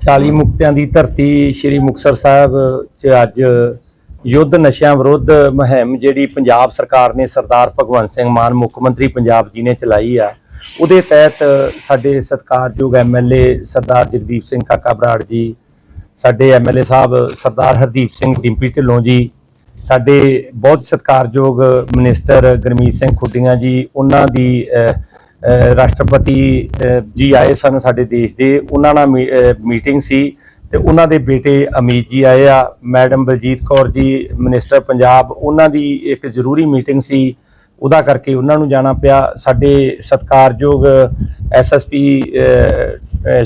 40 ਮੁਕਤਿਆਂ ਦੀ ਧਰਤੀ ਸ੍ਰੀ ਮੁਕਤਸਰ ਸਾਹਿਬ 'ਚ ਅੱਜ ਯੁੱਧ ਨਸ਼ਿਆਂ ਵਿਰੁੱਧ ਮੁਹਿੰਮ ਜਿਹੜੀ ਪੰਜਾਬ ਸਰਕਾਰ ਨੇ ਸਰਦਾਰ ਭਗਵੰਤ ਸਿੰਘ ਮਾਨ, ਮੁੱਖ ਮੰਤਰੀ ਪੰਜਾਬ ਜੀ ਨੇ ਚਲਾਈ ਆ, ਉਹਦੇ ਤਹਿਤ ਸਾਡੇ ਸਤਿਕਾਰਯੋਗ ਐਮਐਲਏ ਸਰਦਾਰ ਜਗਦੀਪ ਸਿੰਘ ਕਾਕਾ ਬਰਾੜ ਜੀ, ਸਾਡੇ ਐਮਐਲਏ ਸਾਹਿਬ ਸਰਦਾਰ ਹਰਦੀਪ ਸਿੰਘ ਡਿੰਪੀ ਢਿੱਲੋਂ ਜੀ, ਸਾਡੇ ਬਹੁਤ ਸਤਿਕਾਰਯੋਗ ਮਿਨਿਸਟਰ ਗਰਮੀਤ ਸਿੰਘ ਖੁੱਡੀਆਂ ਜੀ, ਉਹਨਾਂ ਦੀ ਰਾਸ਼ਟਰਪਤੀ ਜੀ ਆਏ ਸਨ ਸਾਡੇ ਦੇਸ਼ ਦੇ। ਉਹਨਾਂ ਨਾਲ ਮੀ- ਮੀਟਿੰਗ ਸੀ ਤੇ ਉਹਨਾਂ ਦੇ ਬੇਟੇ ਅਮੀਤ ਜੀ ਆਏ ਆ। ਮੈਡਮ ਬਲਜੀਤ ਕੌਰ ਜੀ, ਮਿਨਿਸਟਰ ਪੰਜਾਬ, ਉਹਨਾਂ ਦੀ ਇੱਕ ਜ਼ਰੂਰੀ ਮੀਟਿੰਗ ਸੀ। ਉਹਦਾ ਕਰਕੇ ਉਹਨਾਂ ਨੂੰ ਜਾਣਾ ਪਿਆ। ਸਾਡੇ ਸਤਿਕਾਰਯੋਗ ਐਸਐਸਪੀ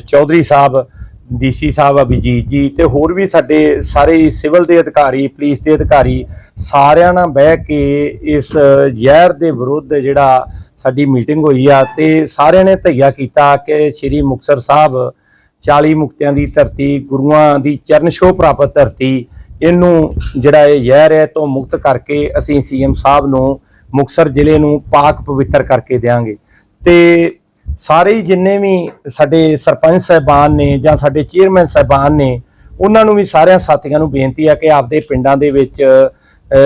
ਚੌਧਰੀ ਸਾਹਿਬ ਡੀਸੀ ਸਾਹਿਬ, ਅਭਿਜੀਤ ਜੀ ਤੇ ਹੋਰ ਵੀ ਸਾਡੇ ਸਾਰੇ ਸਿਵਲ ਦੇ ਅਧਿਕਾਰੀ, ਪੁਲਿਸ ਦੇ ਅਧਿਕਾਰੀ ਸਾਰਿਆਂ ਨਾਲ ਬਹਿ ਕੇ ਇਸ ਜ਼ਹਿਰ ਦੇ ਵਿਰੁੱਧ ਜਿਹੜਾ ਸਾਡੀ ਮੀਟਿੰਗ ਹੋਈ ਆ ਤੇ ਸਾਰਿਆਂ ਨੇ ਧਈਆ ਕੀਤਾ ਕਿ ਸ੍ਰੀ ਮੁਕਤਸਰ ਸਾਹਿਬ 40 ਮੁਕਤਿਆਂ ਦੀ ਧਰਤੀ, ਗੁਰੂਆਂ ਦੀ ਚਰਨ ਛੋਹ ਪ੍ਰਾਪਤ ਧਰਤੀ, ਇਹਨੂੰ ਜਿਹੜਾ ਇਹ ਜ਼ਹਿਰ ਹੈ ਤੋਂ ਮੁਕਤ ਕਰਕੇ ਅਸੀਂ ਸੀਐਮ ਸਾਹਿਬ ਨੂੰ ਮੁਕਤਸਰ ਜ਼ਿਲ੍ਹੇ ਨੂੰ ਪਾਕ ਪਵਿੱਤਰ ਕਰਕੇ ਦੇਵਾਂਗੇ ਤੇ ਸਾਰੇ ਹੀ ਜਿੰਨੇ ਵੀ ਸਾਡੇ ਸਰਪੰਚ ਸਾਹਿਬਾਨ ਨੇ ਜਾਂ ਸਾਡੇ ਚੇਅਰਮੈਨ ਸਾਹਿਬਾਨ ਨੇ, ਉਹਨਾਂ ਨੂੰ ਵੀ ਸਾਰਿਆਂ ਸਾਥੀਆਂ ਨੂੰ ਬੇਨਤੀ ਹੈ ਕਿ ਆਪਦੇ ਪਿੰਡਾਂ ਦੇ ਵਿੱਚ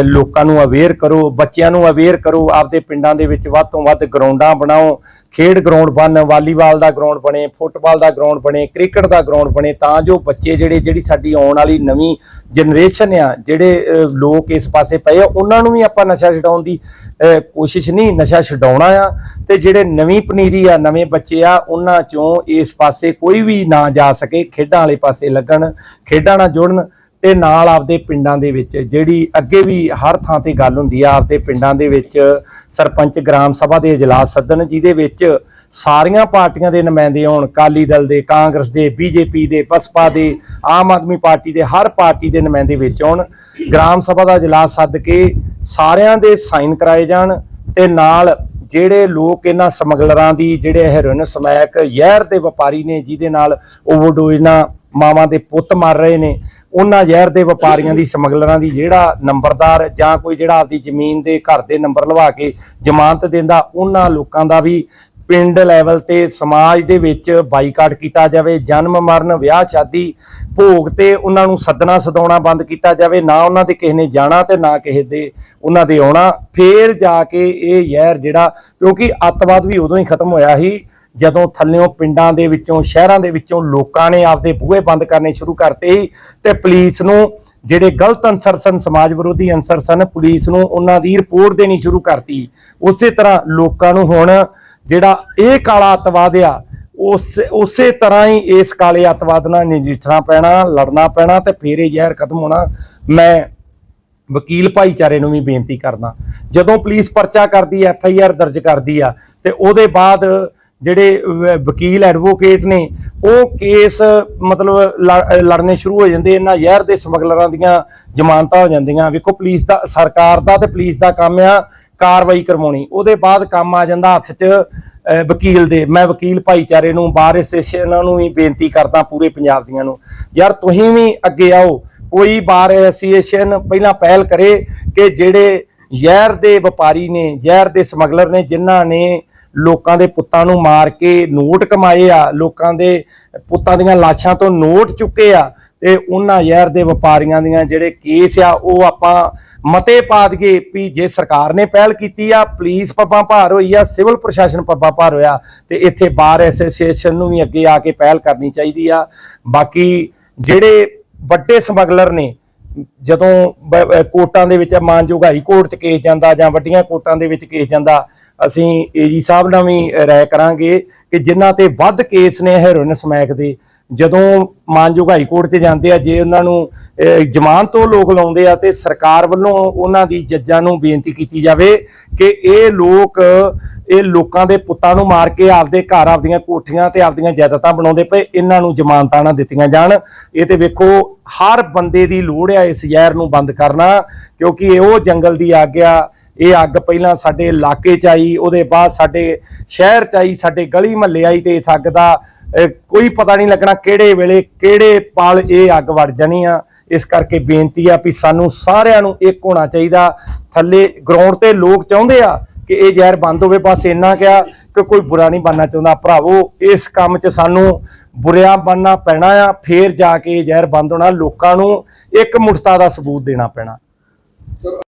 ਲੋਕਾਂ ਨੂੰ ਅਵੇਅਰ ਕਰੋ, ਬੱਚਿਆਂ ਨੂੰ ਅਵੇਅਰ ਕਰੋ, ਆਪਦੇ ਪਿੰਡਾਂ ਦੇ ਵਿੱਚ ਵੱਧ ਤੋਂ ਵੱਧ ਗਰਾਊਂਡਾਂ ਬਣਾਓ। ਖੇਡ ਗਰਾਊਂਡ ਬਣ, ਵਾਲੀਬਾਲ ਦਾ ਗਰਾਊਂਡ ਬਣੇ, ਫੁੱਟਬਾਲ ਦਾ ਗਰਾਊਂਡ ਬਣੇ, ਕ੍ਰਿਕਟ ਦਾ ਗਰਾਊਂਡ ਬਣੇ, ਤਾਂ ਜੋ ਬੱਚੇ ਜਿਹੜੇ, ਜਿਹੜੀ ਸਾਡੀ ਆਉਣ ਵਾਲੀ ਨਵੀਂ ਜਨਰੇਸ਼ਨ ਆ, ਜਿਹੜੇ ਲੋਕ ਇਸ ਪਾਸੇ ਪਏ ਆ, ਉਹਨਾਂ ਨੂੰ ਵੀ ਆਪਾਂ ਨਸ਼ਾ ਛਡਾਉਣ ਦੀ ਕੋਸ਼ਿਸ਼ ਨਹੀਂ, ਨਸ਼ਾ ਛਡਾਉਣਾ ਆ। ਤੇ ਜਿਹੜੇ ਨਵੀਂ ਪਨੀਰੀ ਆ, ਨਵੇਂ ਬੱਚੇ ਆ, ਉਹਨਾਂ ਚੋਂ ਇਸ ਪਾਸੇ ਕੋਈ ਵੀ ਨਾ ਜਾ ਸਕੇ, ਖੇਡਾਂ ਵਾਲੇ ਪਾਸੇ ਲੱਗਣ, ਖੇਡਾਂ ਨਾਲ ਜੁੜਨ। ਤੇ ਨਾਲ ਆਪਦੇ ਪਿੰਡਾਂ ਦੇ ਵਿੱਚ ਜਿਹੜੀ ਅੱਗੇ ਵੀ ਹਰ ਥਾਂ ਤੇ ਗੱਲ ਹੁੰਦੀ ਆ, ਆਪਦੇ ਪਿੰਡਾਂ ਦੇ ਵਿੱਚ ਸਰਪੰਚ ਗ੍ਰਾਮ ਸਭਾ ਦੇ ਇਜਲਾਸ ਸੱਦਣ, ਜਿਹਦੇ ਵਿੱਚ ਸਾਰੀਆਂ ਪਾਰਟੀਆਂ ਦੇ ਨੁਮਾਇੰਦੇ ਹੋਣ ਕਾਲੀ ਦਲ ਦੇ, ਕਾਂਗਰਸ ਦੇ, ਬੀਜੇਪੀ ਦੇ, ਬਸਪਾ ਦੇ, ਆਮ ਆਦਮੀ ਪਾਰਟੀ ਦੇ, ਹਰ ਪਾਰਟੀ ਦੇ ਨੁਮਾਇੰਦੇ ਵਿੱਚ ਆਉਣ ਗ੍ਰਾਮ ਸਭਾ ਦਾ ਇਜਲਾਸ ਸੱਦ ਕੇ ਸਾਰਿਆਂ ਦੇ ਸਾਈਨ ਕਰਾਏ ਜਾਣ ਤੇ ਨਾਲ ਜਿਹੜੇ ਲੋਕ ਇਹਨਾਂ ਸਮਗਲਰਾਂ ਦੀ, ਜਿਹੜੇ ਹੈਰੋਇਨ ਸਮੈਕ ਜ਼ਹਿਰ ਦੇ ਵਪਾਰੀ ਨੇ, ਜਿਹਦੇ ਨਾਲ ਓਵਰਡੋਜ਼ ਨਾਲ ਮਾਵਾਂ ਦੇ ਪੁੱਤ ਮਰ ਰਹੇ ਨੇ ਉਹਨਾਂ ਜ਼ਹਿਰ ਦੇ ਵਪਾਰੀਆਂ ਦੀ, ਸਮਗਲਰਾਂ ਦੀ ਜਿਹੜਾ ਨੰਬਰਦਾਰ ਜਾਂ ਕੋਈ ਜਿਹੜਾ ਆਪਦੀ ਜ਼ਮੀਨ ਦੇ ਘਰ ਦੇ ਨੰਬਰ ਲਵਾ ਕੇ ਜ਼ਮਾਨਤ ਦਿੰਦਾ, ਉਹਨਾਂ ਲੋਕਾਂ ਦਾ ਵੀ ਪਿੰਡ ਲੈਵਲ ਤੇ ਸਮਾਜ ਦੇ ਵਿੱਚ ਬਾਈਕਾਟ ਕੀਤਾ ਜਾਵੇ, ਜਨਮ, ਮਰਨ, ਵਿਆਹ, ਸ਼ਾਦੀ, ਭੋਗ ਤੇ ਉਹਨਾਂ ਨੂੰ ਸੱਦਣਾ, ਸਦਾਉਣਾ, ਬੰਦ ਕੀਤਾ ਜਾਵੇ, ਨਾ ਉਹਨਾਂ ਦੇ ਕਿਸੇ ਨੇ ਜਾਣਾ ਤੇ ਨਾ ਕਿਸੇ ਦੇ ਉਹਨਾਂ ਦੇ ਆਉਣਾ। ਫੇਰ ਜਾ ਕੇ ਇਹ ਜ਼ਹਿਰ ਜਿਹੜਾ, ਕਿਉਂਕਿ ਅੱਤਵਾਦ ਵੀ ਉਦੋਂ ਹੀ ਖਤਮ ਹੋਇਆ ਸੀ ਜਦੋਂ ਥੱਲਿਓਂ ਪਿੰਡਾਂ ਦੇ ਵਿੱਚੋਂ, ਸ਼ਹਿਰਾਂ ਦੇ ਵਿੱਚੋਂ ਲੋਕਾਂ ਨੇ ਆਪਦੇ ਬੂਹੇ ਬੰਦ ਕਰਨੇ ਸ਼ੁਰੂ ਕਰਤੇ ਸੀ ਤੇ ਪੁਲਿਸ ਨੂੰ ਜਿਹੜੇ ਗਲਤ ਅਨਸਰ ਸਨ, ਸਮਾਜ ਵਿਰੋਧੀ ਅਨਸਰ ਸਨ, ਪੁਲਿਸ ਨੂੰ ਉਹਨਾਂ ਦੀ ਰਿਪੋਰਟ ਦੇਣੀ ਸ਼ੁਰੂ ਕਰਤੀ। ਉਸੇ ਤਰ੍ਹਾਂ ਲੋਕਾਂ ਨੂੰ ਹੁਣ ਜਿਹੜਾ ਇਹ ਕਾਲਾ ਅੱਤਵਾਦ ਆ, ਉਸ, ਉਸੇ ਤਰ੍ਹਾਂ ਹੀ ਇਸ ਕਾਲੇ ਅੱਤਵਾਦ ਨਾਲ ਨਜਿੱਠਣਾ ਪੈਣਾ, ਲੜਨਾ ਪੈਣਾ ਤੇ ਫੇਰ ਇਹ ਜ਼ਹਿਰ ਖਤਮ ਹੋਣਾ। ਮੈਂ ਵਕੀਲ ਭਾਈਚਾਰੇ ਨੂੰ ਵੀ ਬੇਨਤੀ ਕਰਦਾ, ਜਦੋਂ ਪੁਲਿਸ ਪਰਚਾ ਕਰਦੀ, ਐਫ ਆਈ ਆਰ ਦਰਜ ਕਰਦੀ ਆ ਤੇ ਉਹਦੇ ਬਾਅਦ ਜਿਹੜੇ ਵਕੀਲ ਐਡਵੋਕੇਟ ਨੇ, ਉਹ ਕੇਸ ਮਤਲਬ ਲੜ- ਲੜਨੇ ਸ਼ੁਰੂ ਹੋ ਜਾਂਦੇ, ਇਹਨਾਂ ਜ਼ਹਿਰ ਦੇ ਸਮਗਲਰਾਂ ਦੀਆਂ ਜ਼ਮਾਨਤਾਂ ਹੋ ਜਾਂਦੀਆਂ। ਵੇਖੋ, ਪੁਲਿਸ ਦਾ, ਸਰਕਾਰ ਦਾ ਤੇ ਪੁਲਿਸ ਦਾ ਕੰਮ ਆ ਕਾਰਵਾਈ ਕਰਵਾਉਣੀ। ਉਹਦੇ ਬਾਅਦ ਕੰਮ ਆ ਜਾਂਦਾ ਹੱਥ 'ਚ ਵਕੀਲ ਦੇ। ਮੈਂ ਵਕੀਲ ਭਾਈਚਾਰੇ ਨੂੰ ਬਾਰ ਐਸੋਸੀਏਸ਼ਨਾਂ ਨੂੰ ਵੀ ਬੇਨਤੀ ਕਰਦਾ, ਪੂਰੇ ਪੰਜਾਬ ਦੀਆਂ ਨੂੰ। ਯਾਰ, ਤੁਸੀਂ ਵੀ ਅੱਗੇ ਆਓ। ਕੋਈ ਬਾਰ ਐਸੋਸੀਏਸ਼ਨ ਪਹਿਲਾਂ ਪਹਿਲ ਕਰੇ ਕਿ ਜਿਹੜੇ ਜ਼ਹਿਰ ਦੇ ਵਪਾਰੀ ਨੇ, ਜ਼ਹਿਰ ਦੇ ਸਮਗਲਰ ਨੇ, ਜਿਨ੍ਹਾਂ ਨੇ ਲੋਕਾਂ ਦੇ ਪੁੱਤਾਂ ਨੂੰ ਮਾਰ ਕੇ ਨੋਟ ਕਮਾਏ ਆ, ਲੋਕਾਂ ਦੇ ਪੁੱਤਾਂ ਦੀਆਂ ਲਾਸ਼ਾਂ ਤੋਂ ਨੋਟ ਚੁੱਕੇ ਆ ਤੇ ਉਹਨਾਂ ਜ਼ਹਿਰ ਦੇ ਵਪਾਰੀਆਂ ਦੀਆਂ ਜਿਹੜੇ ਕੇਸ ਆ, ਉਹ ਆਪਾਂ ਮਤੇ ਪਾ ਦਈਏ ਵੀ ਜੇ ਸਰਕਾਰ ਨੇ ਪਹਿਲ ਕੀਤੀ ਆ, ਪੁਲਿਸ ਪੱਬਾਂ ਭਾਰ ਹੋਈ ਆ, ਸਿਵਲ ਪ੍ਰਸ਼ਾਸਨ ਪੱਬਾਂ ਭਾਰ ਹੋਇਆ ਤੇ ਇੱਥੇ ਬਾਰ ਐਸੋਸੀਏਸ਼ਨ ਨੂੰ ਵੀ ਅੱਗੇ ਆ ਕੇ ਪਹਿਲ ਕਰਨੀ ਚਾਹੀਦੀ ਆ। ਬਾਕੀ ਜਿਹੜੇ ਵੱਡੇ ਸਮਗਲਰ ਨੇ ਜਦੋਂ ਬ- ਕੋਰਟਾਂ ਦੇ ਵਿੱਚ ਮਾਨਯੋਗ ਹਾਈ ਕੋਰਟ 'ਚ ਕੇਸ ਜਾਂਦਾ ਜਾਂ ਵੱਡੀਆਂ ਕੋਰਟਾਂ ਦੇ ਵਿੱਚ ਕੇਸ ਜਾਂਦਾ, ਅਸੀਂ ਏਜੀ ਸਾਹਿਬ ਨਾਲ ਵੀ ਰਾਏ ਕਰਾਂਗੇ ਕਿ ਜਿਨ੍ਹਾਂ ਤੇ ਵੱਧ ਕੇਸ ਨੇ ਹੈਰੋਇਨ ਸਮੈਕ ਦੇ ਜਦੋਂ ਮਾਨਯੋਗ ਹਾਈ ਕੋਰਟ 'ਚ ਜਾਂਦੇ ਆ ਜੇ ਉਹਨਾਂ ਨੂੰ ਅਹ, ਜ਼ਮਾਨਤ ਤੋਂ ਲੋਕ ਲਾਉਂਦੇ ਆ ਤੇ ਸਰਕਾਰ ਵੱਲੋਂ ਉਹਨਾਂ ਦੀ ਜੱਜਾਂ ਨੂੰ ਬੇਨਤੀ ਕੀਤੀ ਜਾਵੇ ਕਿ ਇਹ ਲੋਕ ਇਹ ਲੋਕਾਂ ਦੇ ਪੁੱਤਾਂ ਨੂੰ ਮਾਰ ਕੇ ਆਪਦੇ ਘਰ ਆਪਦੀਆਂ ਕੋਠੀਆਂ ਤੇ ਆਪਦੀਆਂ ਜਾਇਦਾਦਾਂ ਬਣਾਉਂਦੇ ਪਏ ਇਹਨਾਂ ਨੂੰ ਜ਼ਮਾਨਤਾਂ ਨਾ ਦਿੱਤੀਆਂ ਜਾਣ। ਇਹ ਤੇ ਵੇਖੋ ਹਰ ਬੰਦੇ ਦੀ ਲੋੜ ਆ ਇਸ ਜ਼ਹਿਰ ਨੂੰ ਬੰਦ ਕਰਨਾ ਕਿਉਂਕਿ ਇਹ ਉਹ ਜੰਗਲ ਦੀ ਅੱਗ ਆ। ਇਹ ਅੱਗ ਪਹਿਲਾਂ ਸਾਡੇ ਇਲਾਕੇ ਚ ਆਈ ਉਹਦੇ ਬਾਅਦ ਸਾਡੇ ਸ਼ਹਿਰ ਚ ਆਈ ਸਾਡੇ ਗਲੀ ਮਹੱਲੇ ਆਈ ਤੇ ਇਸ ਅੱਗ ਦਾ ਕੋਈ ਪਤਾ ਨਹੀਂ ਲੱਗਣਾ ਕਿਹੜੇ ਵੇਲੇ ਕਿਹੜੇ ਪਲ ਇਹ ਅੱਗ ਵੜ ਜਾਣੀ ਆ। ਇਸ ਕਰਕੇ ਬੇਨਤੀ ਆ ਵੀ ਸਾਨੂੰ ਸਾਰਿਆਂ ਨੂੰ ਇੱਕ ਹੋਣਾ ਚਾਹੀਦਾ। ਥੱਲੇ ਗਰਾਊਂਡ ਤੇ ਲੋਕ ਚਾਹੁੰਦੇ ਆ ਕਿ ਇਹ ਜ਼ਹਿਰ ਬੰਦ ਹੋਵੇ। ਬਸ ਇੰਨਾ ਕਿਹਾ ਕਿ ਕੋਈ ਬੁਰਾ ਨਹੀਂ ਬਣਨਾ ਚਾਹੁੰਦਾ। ਭਰਾਵੋ, ਇਸ ਕੰਮ 'ਚ ਸਾਨੂੰ ਬੁਰਿਆਂ ਬਣਨਾ ਪੈਣਾ ਆ। ਫੇਰ ਜਾ ਕੇ ਇਹ ਜ਼ਹਿਰ ਬੰਦ ਹੋਣਾ ਲੋਕਾਂ ਨੂੰ ਇੱਕ ਮੁਠਤਾ ਦਾ ਸਬੂਤ ਦੇਣਾ ਪੈਣਾ।